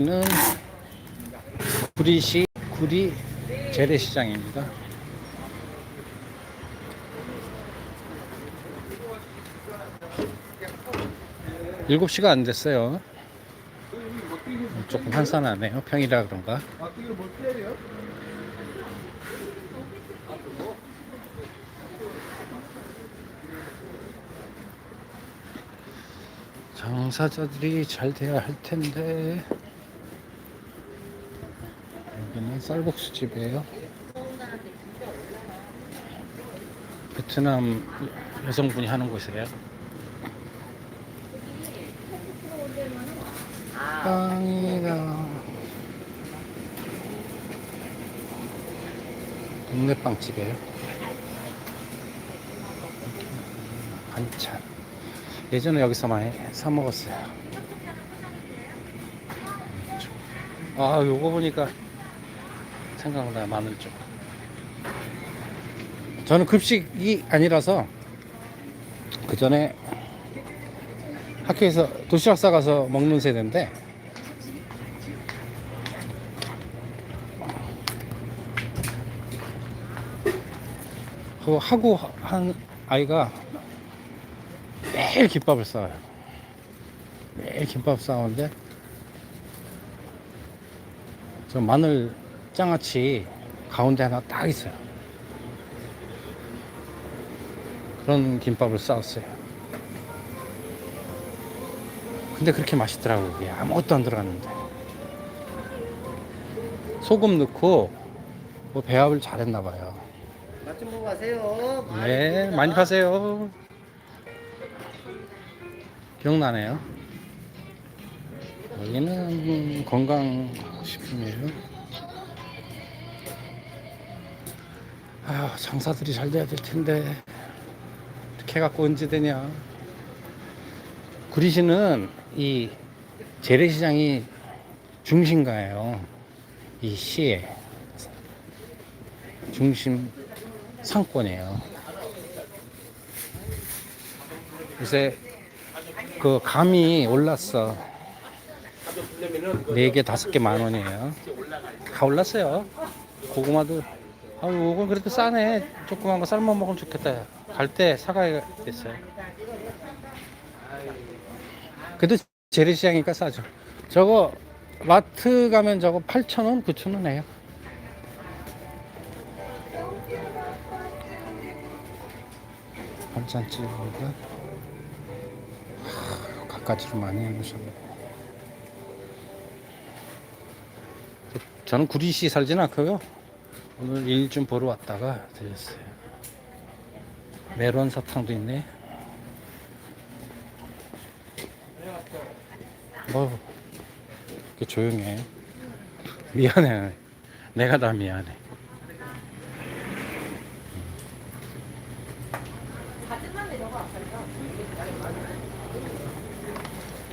는 구리시 구리 재래시장입니다. 7시가 안 됐어요. 조금 한산하네요. 평일이라 그런가. 장사자들이 잘 돼야 할 텐데. 여기는 쌀국수 집이에요. 베트남 여성분이 하는 곳이에요. 빵이가 동네 빵집이에요. 반찬. 예전에 여기서 많이 사 먹었어요. 아, 요거 보니까 생각나 마늘 쪽. 저는 급식이 아니라서 그 전에 학교에서 도시락 싸가서 먹는 세대인데 그 하고 한 아이가 매일 김밥을 싸요. 매일 김밥 싸오는데 저 마늘 장아찌 가운데 하나 딱 있어요. 그런 김밥을 싸왔어요. 근데 그렇게 맛있더라고요. 그게 아무것도 안 들어갔는데. 소금 넣고 뭐 배합을 잘했나 봐요. 맛좀 보고 가세요. 네, 많이 파세요. 기억나네요. 여기는 건강식품이에요. 아, 장사들이 잘 돼야 될 텐데 어떻게 해갖고 언제 되냐? 구리시는 이 재래시장이 중심가예요. 이 시의 중심 상권이에요. 요새 그 감이 올랐어. 네 개, 다섯 개만 원이에요. 다 올랐어요. 고구마도 아유, 이건 그래도 싸네. 조그만 거 삶아 먹으면 좋겠다. 갈 때 사가야 됐어요. 그래도 재래시장이니까 싸죠. 저거 마트 가면 저거 8,000원, 9,000원 해요. 반찬집입니다. 하, 갖가지로 많이 해놓으셨네. 저는 구리시 살진 않고요. 오늘 일 좀 보러 왔다가 들렸어요. 메론 사탕도 있네. 뭐 이렇게 조용해. 미안해. 내가 다 미안해.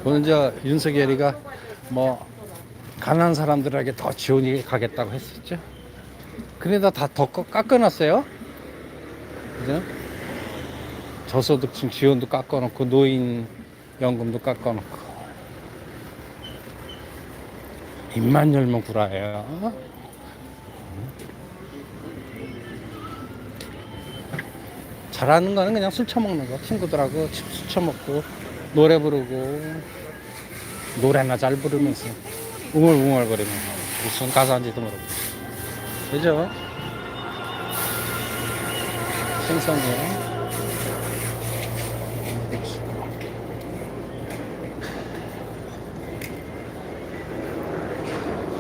오늘 저 윤석열이가 뭐 가난한 사람들에게 더 지원이 가겠다고 했었죠. 그래다 다 더 깎아놨어요. 그죠? 저소득층 지원도 깎아놓고 노인 연금도 깎아놓고 입만 열면 구라예요. 잘하는 거는 그냥 술 처먹는 거. 친구들하고 술 처먹고 노래 부르고 노래나 잘 부르면서 웅얼웅얼거리면서 무슨 가사인지도 모르고 그죠? 생선이에요.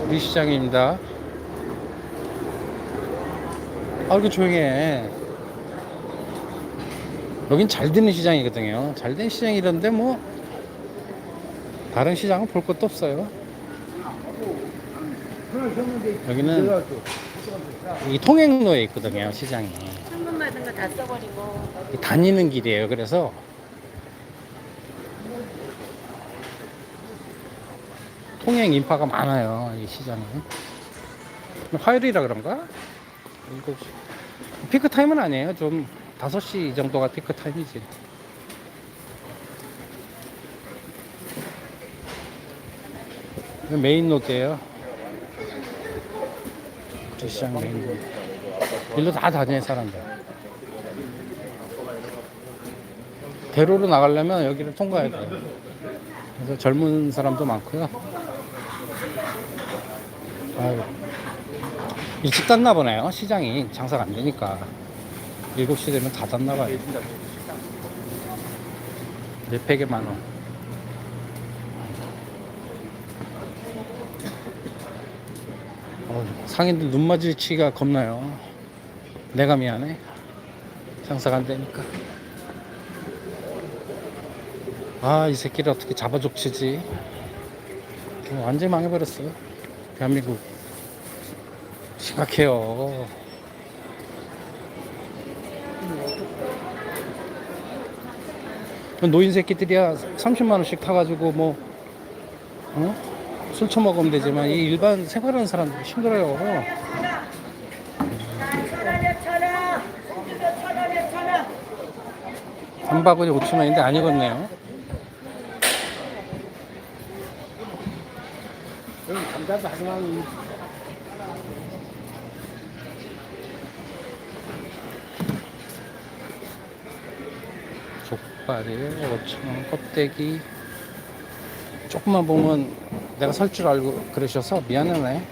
우리 시장입니다. 아, 이렇게 조용해. 여긴 잘 되는 시장이거든요. 잘 된 시장이런데 뭐 다른 시장은 볼 것도 없어요. 여기는 이 통행로에 있거든요, 시장이. 현금 받은 거 다 써버리고 이 다니는 길이에요. 그래서 통행 인파가 많아요, 이 시장은. 화요일이라 그런가? 이거 피크 타임은 아니에요. 좀 5시 정도가 피크 타임이지. 메인 로드예요. 시장 메인 로드. 일로 다 다녀요 사람들. 대로로 나가려면 여기를 통과해야 돼요. 그래서 젊은 사람도 많고요. 아유, 일찍 닫나 보네요. 시장이 장사가 안 되니까. 7시 되면 다 닫나 봐요. 네 팩에 만 원. 어, 상인들 눈 맞을치가 겁나요. 내가 미안해. 장사가 안 되니까. 아, 이 새끼를 어떻게 잡아 족치지? 어, 완전히 망해버렸어요. 대한민국. 심각해요. 그 노인 새끼들이야 30만원씩 타가지고 뭐, 어? 술 처먹으면 되지만 이 일반 생활하는 사람들 힘들어요. 한 바구니 5천 원인데 안 익었네요. 감자도 하지만 족발이 5천 원 껍데기 조금만 보면 내가 설 줄 알고 그러셔서 미안하네.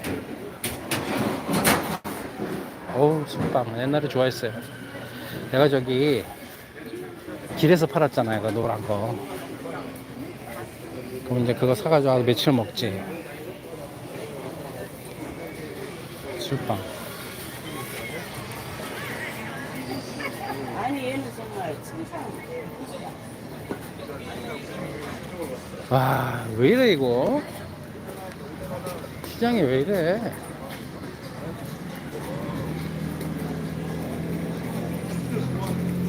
어우 술빵 옛날에 좋아했어요. 내가 저기 길에서 팔았잖아요 그 노란 거. 그럼 이제 그거 사가지고 아주 며칠 먹지. 술빵 아니 얘는 정말. 와, 왜 이래, 이거? 시장이 왜 이래?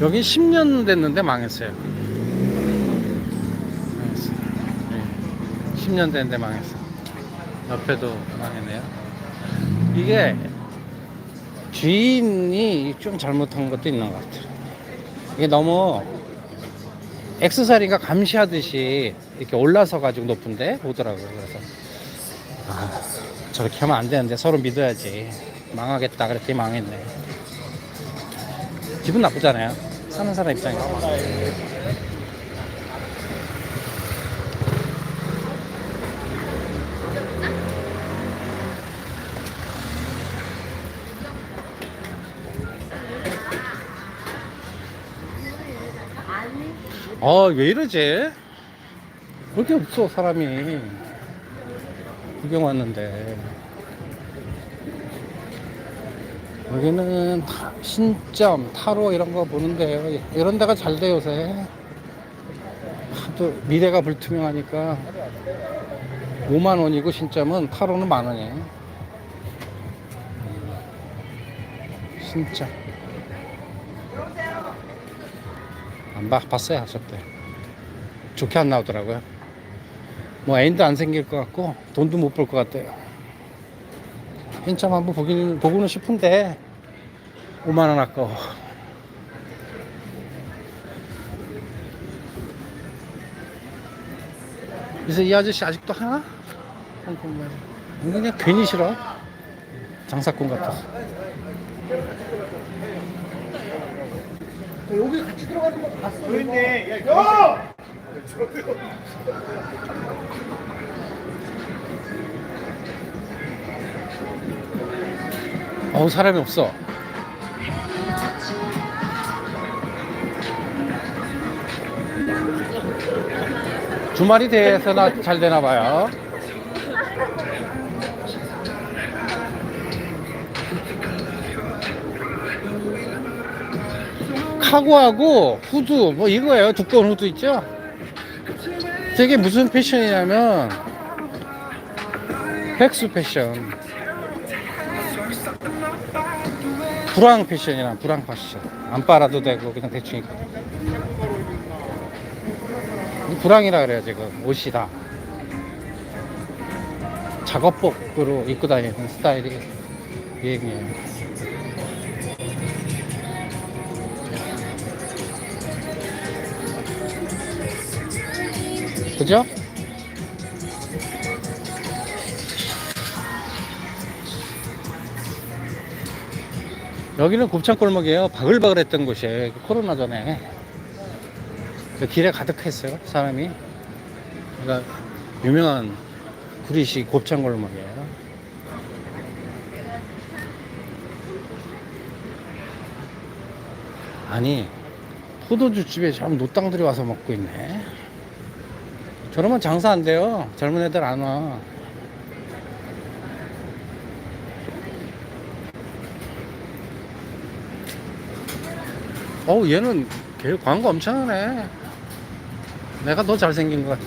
여기 10년 됐는데 망했어요. 망했어요. 네. 10년 됐는데 망했어. 옆에도 망했네요. 이게 주인이 좀 잘못한 것도 있는 것 같아요. 이게 너무 엑스사리가 감시하듯이 이렇게 올라서 가지고 높은데 오더라고요. 그래서 아, 저렇게 하면 안 되는데 서로 믿어야지. 망하겠다 그랬더니 망했네. 기분 나쁘잖아요. 사는 사람 입장에서. 아, 왜 이러지? 그렇게 없어, 사람이. 구경 왔는데. 여기는 타- 신점, 타로 이런 거 보는데, 이런 데가 잘 돼, 요새. 하도 미래가 불투명하니까. 5만 원이고, 신점은 타로는 만 원이에요. 신점. 안 봐, 봤어요, 하셨대. 좋게 안 나오더라고요. 뭐 애인도 안 생길 것 같고 돈도 못 벌 것 같대요. 인참 한번 보긴 보고는 싶은데 5만 원 아까워. 그래서 이 아저씨 아직도 하나? 홍콩말. 그냥 괜히 싫어. 장사꾼 같아서. 여기 같이 들어가는 거 봤어. 그런데 야, 어우 사람이 없어. 주말이 돼서나 잘 되나 봐요. 카고하고 후드 뭐 이거예요. 두꺼운 후드 있죠? 저게 무슨 패션이냐면 백수 패션. 불황 패션이나 불황 패션. 안 빨아도 되고 그냥 대충 입고. 이 불황이라 그래요 지금. 옷이 다. 작업복으로 입고 다니는 스타일이 유행이에요 그죠? 여기는 곱창골목이에요. 바글바글했던 곳이에요. 코로나 전에. 그 길에 가득했어요. 사람이. 그러니까 유명한 구리시 곱창골목이에요. 아니, 포도주집에 참 노땅들이 와서 먹고 있네. 저러면 장사 안 돼요. 젊은 애들 안 와. 어우 얘는 걔 광고 엄청 하네 내가 더 잘생긴 것 같아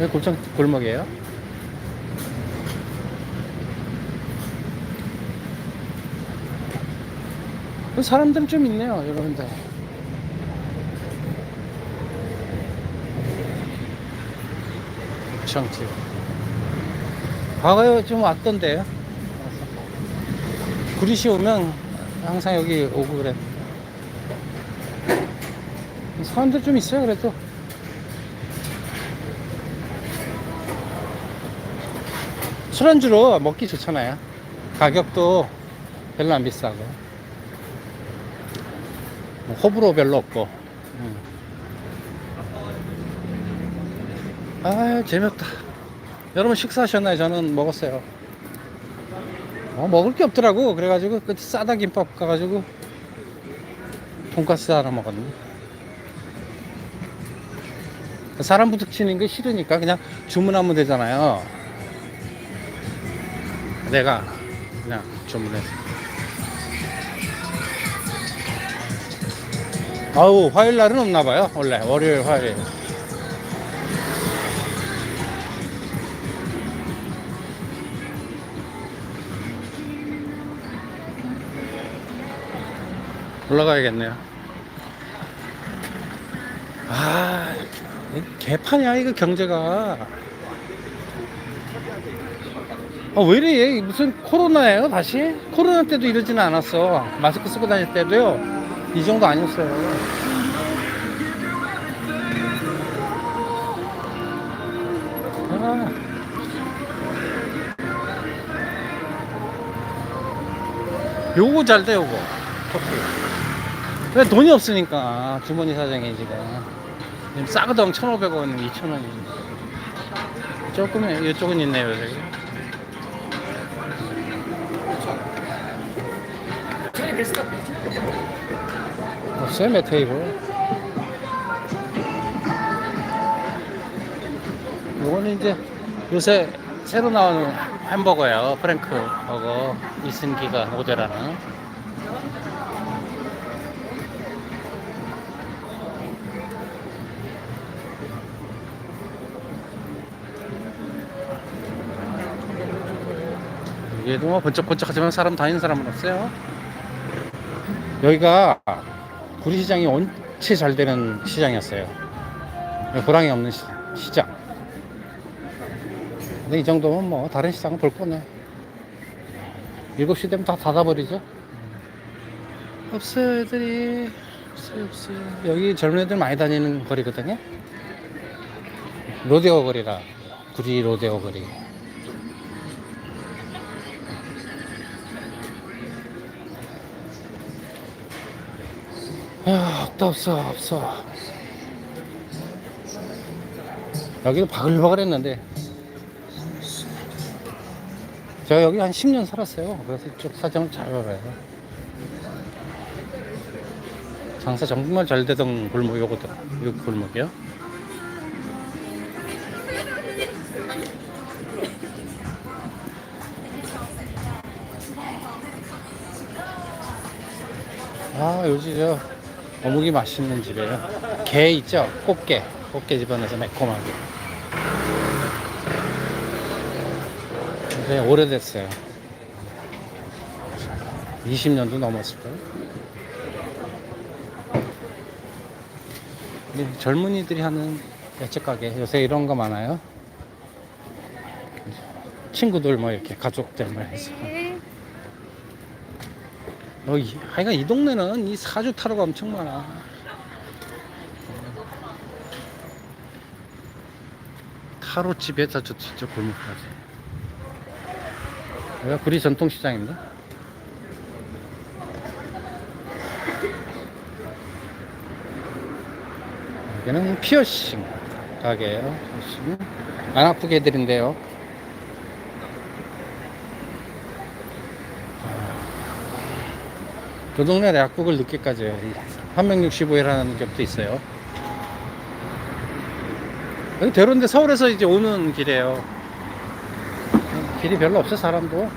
여기 곱창 골목이에요 사람들 좀 있네요 여러분들 곱창집 과거에 좀 왔던데요 구리시 오면 항상 여기 오고 그래. 사람들 좀 있어요, 그래도. 술안주로 먹기 좋잖아요. 가격도 별로 안 비싸고. 뭐 호불호 별로 없고. 음. 아, 재밌다. 여러분 식사하셨나요? 저는 먹었어요. 어, 먹을 게 없더라고. 그래가지고 그 싸다 김밥 가가지고 돈가스 하나 먹었네. 사람 부딪히는 게 싫으니까 그냥 주문하면 되잖아요. 내가 그냥 주문해서. 아우 화요일 날은 없나 봐요. 원래 월요일 화요일. 올라가야겠네요. 아, 이 개판이야, 이거 경제가. 아, 왜 이래? 무슨 코로나예요, 다시? 코로나 때도 이러지는 않았어. 마스크 쓰고 다닐 때도요. 이 정도 아니었어요. 아. 요거 잘 돼, 요거. 커피. 왜 돈이 없으니까. 주머니 사정이 지금. 지금 싸거든. 1,500원, 2,000원이 조금 이쪽은 있네요 저기 없어요 매 테이블? 요거는 이제 요새 새로 나오는 햄버거예요. 프랭크 버거. 이승기가 모델하는 얘도 뭐 번쩍번쩍하지만 사람 다니는 사람은 없어요. 여기가 구리시장이 원체 잘 되는 시장이었어요. 호랑이 없는 시, 시장. 근데 이 정도면 뭐 다른 시장은 볼 거네. 7시 되면 다 닫아버리죠. 없어요, 애들이. 없어요, 없어요. 여기 젊은 애들 많이 다니는 거리거든요. 로데오 거리라. 구리 로데오 거리. 없다 없어 없어. 여기도 바글바글 했는데. 제가 여기 한 10년 살았어요. 그래서 이쪽 사정을 잘 알아요. 장사 정말 잘 되던 골목 요거든 요 골목이요? 아 요즘 저 어묵이 맛있는 집이에요. 게 있죠? 꽃게. 꽃게 집안에서 매콤하게. 근데 오래됐어요. 20년도 넘었을까요. 근데 젊은이들이 하는 야채 가게 요새 이런 거 많아요. 친구들 뭐 이렇게 가족들만 해서 어, 이, 하여간 이 동네는 이 사주 타로가 엄청 많아. 타로 집에서 저 뒤쪽 골목까지. 여기가 구리 전통시장입니다. 여기는 피어싱 가게에요. 피어싱. 안 아프게 해드린대요. 그 동네 약국을 늦게까지 해요. 365일 하는 겹도 있어요. 여기 대로인데 서울에서 이제 오는 길이에요. 길이 별로 없어 사람도.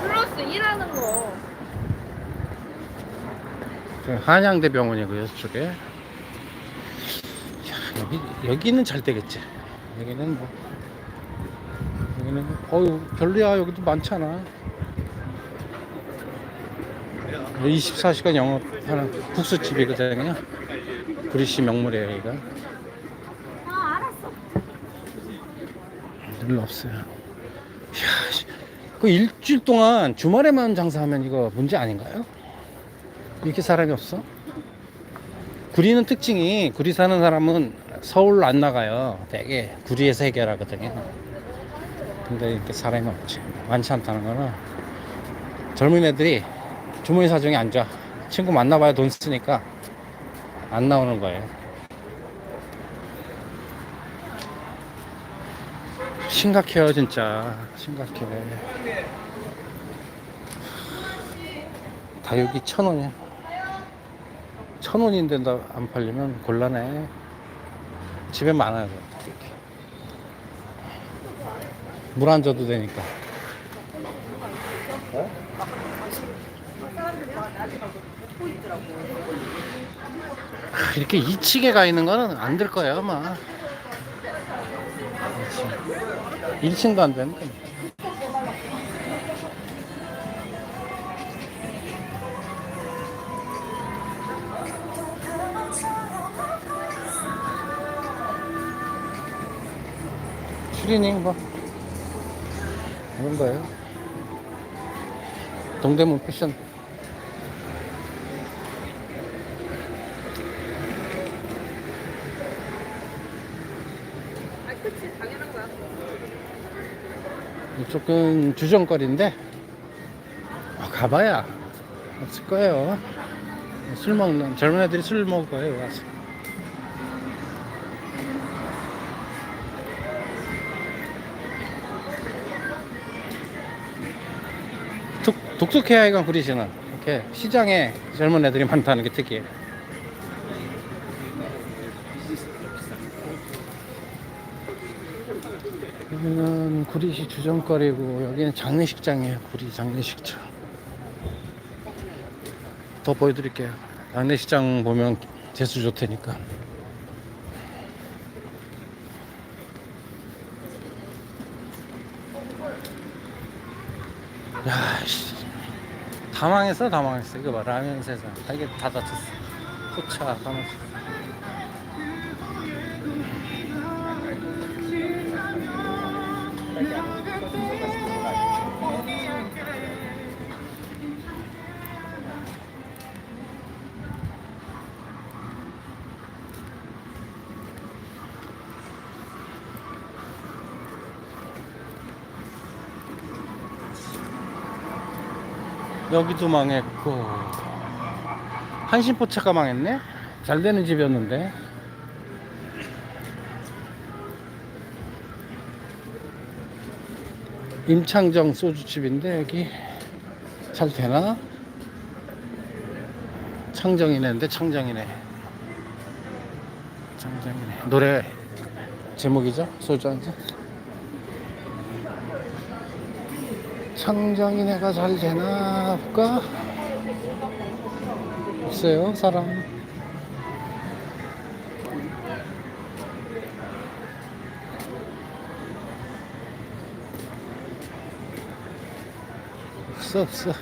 플러스 일하는 거. 그 한양대 병원이고요, 저쪽에. 야, 여기, 여기는 잘 되겠지. 여기는 뭐. 여기는, 뭐- 어유 별로야. 여기도 많잖아. 24시간 영업하는 국수집이거든요. 구리시 명물이에요, 여기가. 아 알았어. 별로 없어요. 이야, 씨. 그 일주일 동안 주말에만 장사하면 이거 문제 아닌가요? 이렇게 사람이 없어? 구리는 특징이 구리 사는 사람은 서울로 안 나가요. 되게 구리에서 해결하거든요. 근데 이렇게 사람이 없지. 많지 않다는 거는 젊은 애들이 주머니 사정이 안 좋아. 친구 만나봐야 돈 쓰니까 안 나오는 거예요. 심각해요 진짜. 심각해. 다육이 천 원이야. 천 원인데 나안 팔리면 곤란해. 집에 많아요 물안 줘도 되니까 아, 이렇게 2층에 가 있는 거는 안 될 거예요 아마 1층도 안 되는데. 추리닝 뭐 이런 거예요. 동대문 패션. 아 그치 당연한 거야. 이쪽은 주정거리인데 아, 가봐야 없을 거예요. 술 먹는 젊은 애들이 술 먹을 거예요. 와서. 독, 독특해야 이건 구리시는 이렇게 시장에 젊은 애들이 많다는 게 특이해요. 구리시 주정거리고 여기는 장례식장이에요 구리 장례식장. 더 보여드릴게요. 장례식장 보면 재수 좋다니까. 야씨. 다 망했어 다 망했어. 이거 봐 라면 세상 다 이게 다 다쳤어. 포차 다 망했어 여기도 망했고. 한신포차가 망했네? 잘 되는 집이었는데. 임창정 소주집인데 여기 잘 되나? 창정이네인데 창정이네. 창정이네. 노래 제목이죠? 소주 한잔 창정이네가 잘 되나 볼까? 없어요 사람. 없어 없어.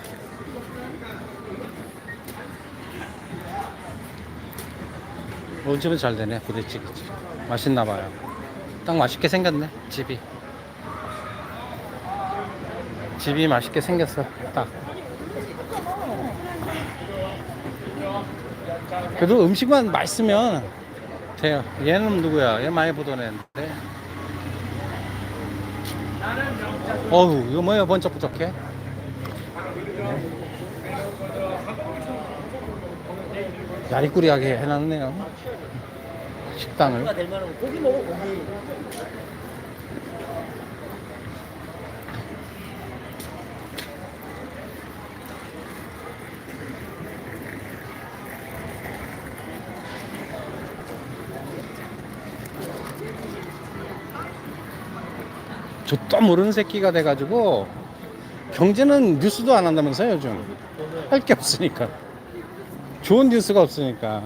온 집은 잘 되네 부대찌개집. 맛있나 봐요. 딱 맛있게 생겼네 집이 집이 맛있게 생겼어. 딱. 그래도 음식만 맛있으면 돼요. 얘는 누구야? 얘 많이 보던 애인데. 어우 이거 뭐야 번쩍번쩍해? 야리꾸리하게 해놨네요. 식당을. 될 만한 고기 먹어 고기. 저 또 모르는 새끼가 돼가지고 경제는 뉴스도 안 한다면서요 요즘? 할 게 없으니까. 좋은 뉴스가 없으니까.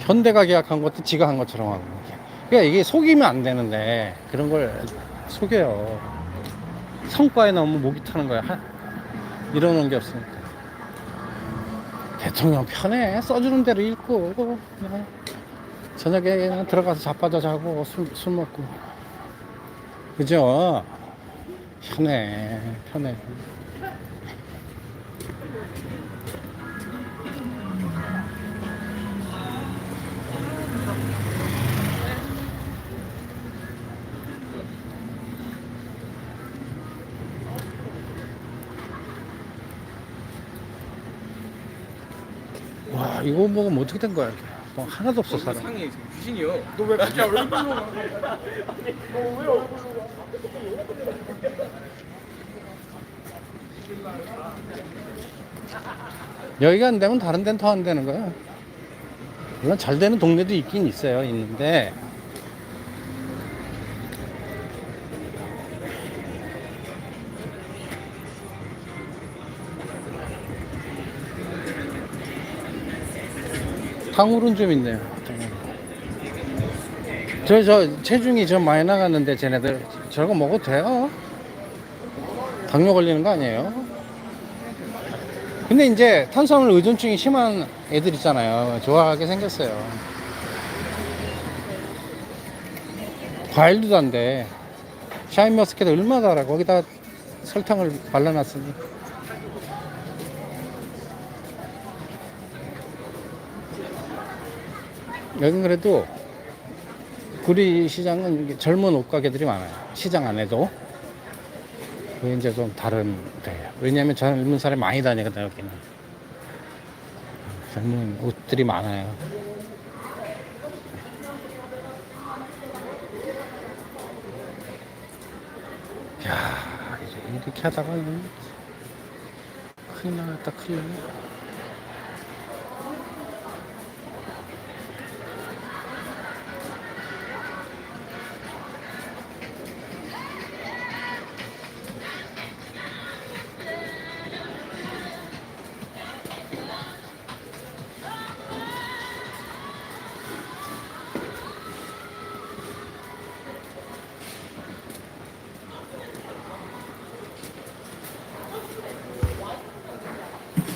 현대가 계약한 것도 지가 한 것처럼 하고. 그러니까 이게 속이면 안 되는데 그런 걸 속여요. 성과에 너무 목이 타는 거야. 하- 이러는 게 없으니까 대통령 편해. 써주는 대로 읽고 그냥 저녁에 들어가서 자빠져 자고 술, 술 먹고. 그죠? 편해 편해 와 이거 먹으면 어떻게 된 거야 이렇게. 뭐 하나도 없어 사람 상해 지금 귀신이요. 너 왜 갑자기 얼굴로 가? 여기가 안 되면 다른 데는 더 안 되는 거야. 물론 잘 되는 동네도 있긴 있어요. 있는데 탕후루는 좀 있네요. 저, 저, 체중이 좀 많이 나갔는데, 쟤네들, 저거 먹어도 돼요? 당뇨 걸리는 거 아니에요? 근데 이제 탄수화물 의존증이 심한 애들 있잖아요. 좋아하게 생겼어요. 과일도 단데 샤인머스켓 얼마나 달아 거기다 설탕을 발라놨으니 여긴 그래도 구리 시장은 젊은 옷가게들이 많아요. 시장 안에도. 그게 이제 좀 다른 데예요. 왜냐하면 젊은 사람이 많이 다니거든요, 여기는. 젊은 옷들이 많아요. 야 이렇게 하다가 큰일 나겠다, 큰일 나겠다.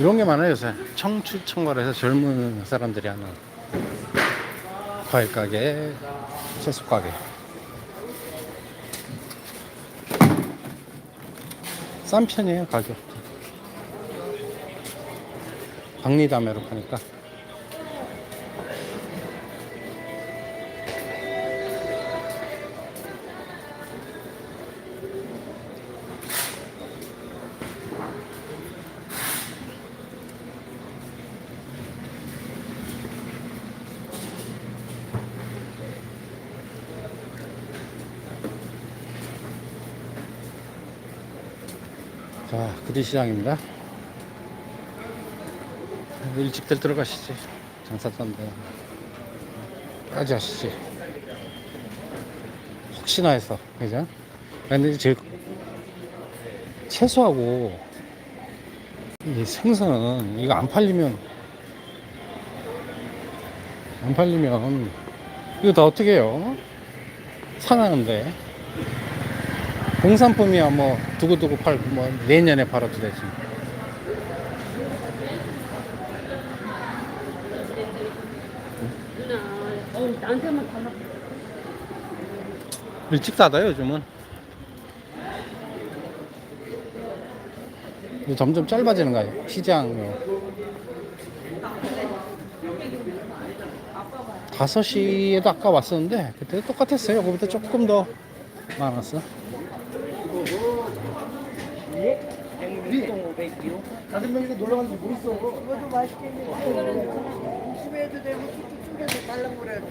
이런 게 많아요 요새 청출청괄해서 젊은 사람들이 하는 과일 가게, 채소 가게. 싼 편이에요 가격. 박리담회로 파니까. 시장입니다. 일찍들 들어가시지. 장사 떤데. 까지 하시지. 혹시나 해서, 그죠? 근데 이제 채소하고 이 생선은 이거 안 팔리면 안 팔리면 이거 다 어떻게 해요? 상하는데. 공산품이야 뭐 두고두고 팔고 뭐 내년에 팔아도 되지. 어, 나한테만 달라. 일찍 닫아요 요즘은? 점점 짧아지는 거예요 시장. 다섯 시에도 아까 왔었는데 그때 똑같았어요. 그보다 조금 더 많았어 다섯 명이서 놀러 가는 거 있어. 이것도 맛있겠네. 집에도 되고 툭툭 쪼개서 달라고 그래야 돼.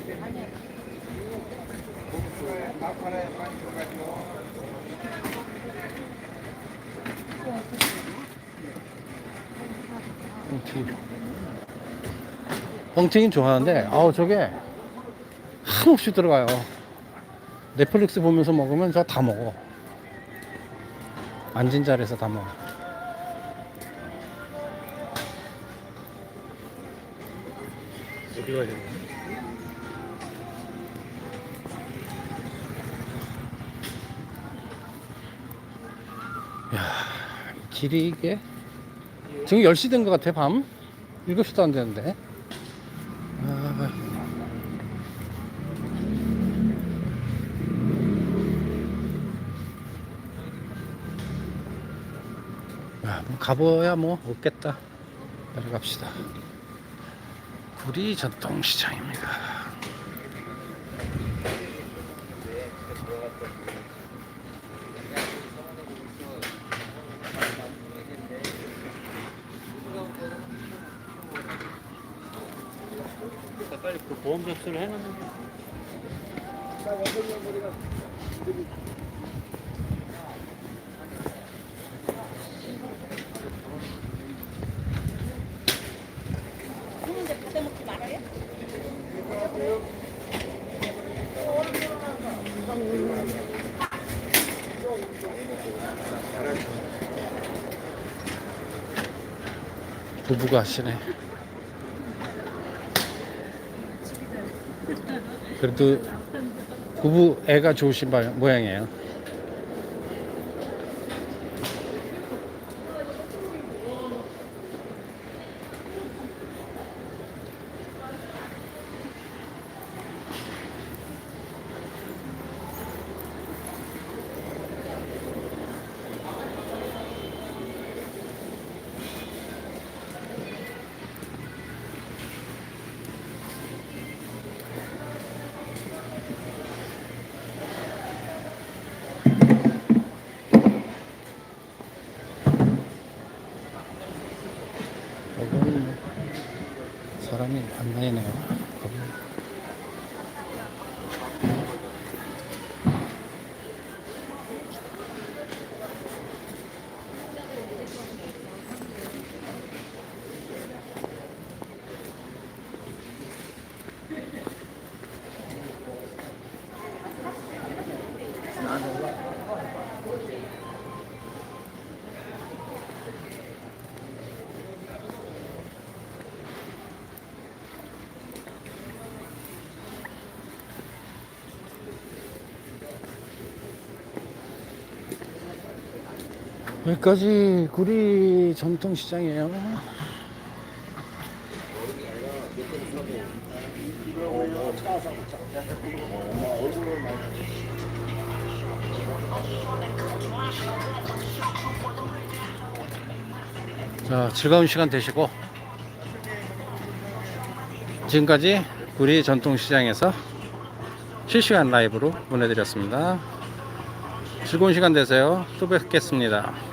뻥튀기. 뻥튀기는 좋아하는데, 아우, 저게 한없이 들어가요. 넷플릭스 보면서 먹으면 저 다 먹어. 앉은 자리에서 다 먹어. 어디 가야. 되나? 길이 이게? 지금 10시 된 것 같아 밤? 7시도 안 되는데. 아, 아, 뭐 가봐야 뭐 없겠다. 빨리 갑시다 구리 전통시장입니다 그 보험 접수를 해놨는데 받아 먹지 말아요? 부부가 하시네. 그래도 부부 애가 좋으신 바- 모양이에요 여기는 뭐 사람이 안 다니 여기까지 구리 전통시장이에요. 자, 즐거운 시간 되시고 지금까지 구리 전통시장에서 실시간 라이브로 보내드렸습니다. 즐거운 시간 되세요. 또 뵙겠습니다.